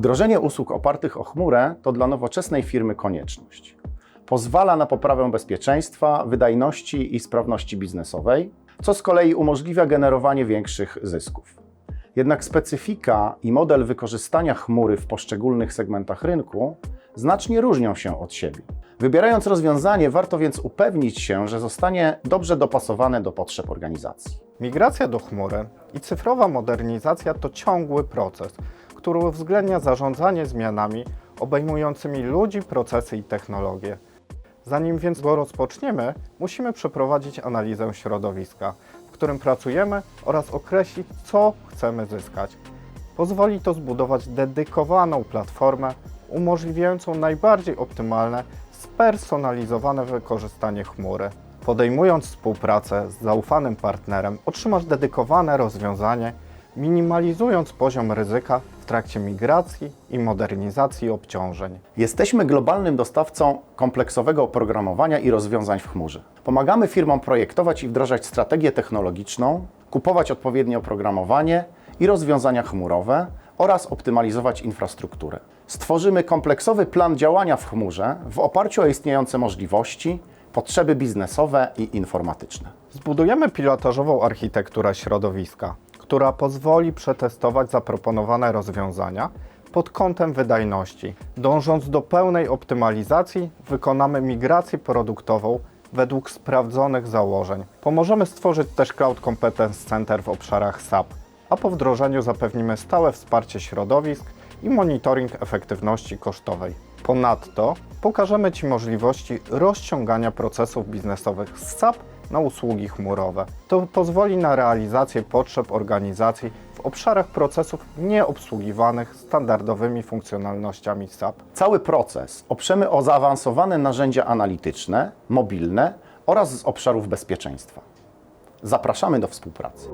Wdrożenie usług opartych o chmurę to dla nowoczesnej firmy konieczność. Pozwala na poprawę bezpieczeństwa, wydajności i sprawności biznesowej, co z kolei umożliwia generowanie większych zysków. Jednak specyfika i model wykorzystania chmury w poszczególnych segmentach rynku znacznie różnią się od siebie. Wybierając rozwiązanie, warto więc upewnić się, że zostanie dobrze dopasowane do potrzeb organizacji. Migracja do chmury i cyfrowa modernizacja to ciągły proces, który uwzględnia zarządzanie zmianami obejmującymi ludzi, procesy i technologie. Zanim więc go rozpoczniemy, musimy przeprowadzić analizę środowiska, w którym pracujemy oraz określić, co chcemy zyskać. Pozwoli to zbudować dedykowaną platformę umożliwiającą najbardziej optymalne, spersonalizowane wykorzystanie chmury. Podejmując współpracę z zaufanym partnerem, otrzymasz dedykowane rozwiązanie, minimalizując poziom ryzyka w trakcie migracji i modernizacji obciążeń. Jesteśmy globalnym dostawcą kompleksowego oprogramowania i rozwiązań w chmurze. Pomagamy firmom projektować i wdrażać strategię technologiczną, kupować odpowiednie oprogramowanie i rozwiązania chmurowe oraz optymalizować infrastrukturę. Stworzymy kompleksowy plan działania w chmurze w oparciu o istniejące możliwości, potrzeby biznesowe i informatyczne. Zbudujemy pilotażową architekturę środowiska, która pozwoli przetestować zaproponowane rozwiązania pod kątem wydajności. Dążąc do pełnej optymalizacji, wykonamy migrację produktową według sprawdzonych założeń. Pomożemy stworzyć też Cloud Competence Center w obszarach SAP, a po wdrożeniu zapewnimy stałe wsparcie środowisk i monitoring efektywności kosztowej. Ponadto pokażemy Ci możliwości rozciągania procesów biznesowych z SAP na usługi chmurowe. To pozwoli na realizację potrzeb organizacji w obszarach procesów nieobsługiwanych standardowymi funkcjonalnościami SAP. Cały proces oprzemy o zaawansowane narzędzia analityczne, mobilne oraz z obszarów bezpieczeństwa. Zapraszamy do współpracy.